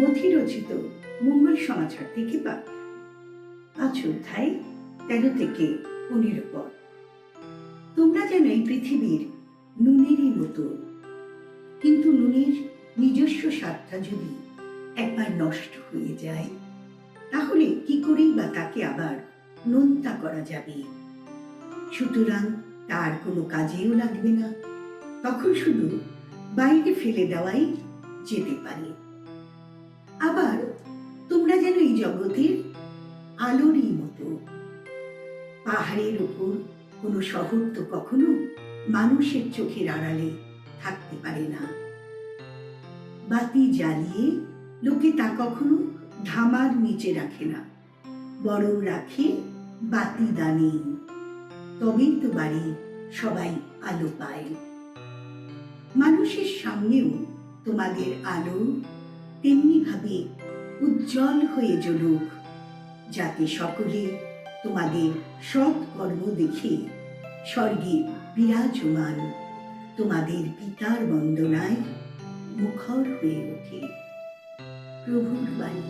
মথি রচিত মঙ্গল সমাচার থেকে পাঠ আজ অধ্যায় তেরো থেকে পনেরো পদ তোমরা যেন এই পৃথিবীর নুনেরই মতো, কিন্তু নুনের নিজস্ব স্বাদটা যদি একবার নষ্ট হয়ে যায়, তাহলে কি করেই বা তাকে আবার নোনতা করা যাবে? সুতরাং তার কোনো কাজেও লাগবে না। তখন শুধু বাইরে ফেলে দেওয়াই যেতে পারে। জগতের আলোরই মতো। পাহাড়ের ওপর কোনো শহর তো কখনো মানুষের চোখের আড়ালে থাকতে পারে না। বাতি জ্বালিয়ে লোকে তা কখনো ধামার নিচে রাখে না, বরং রাখে বাতি দানে। তবেই তো বাড়ি সবাই আলো পায়। মানুষের সামনেও তোমাদের আলো তেমনি ভাবে উজ্জ্বল হয়ে জ্বলুক যাতে সকলে তোমাদের সৎ কর্ম দেখে স্বর্গে বিরাজমান। তোমাদের পিতার বন্দনায় মুখর হয়ে ওঠে প্রভুর বাণী।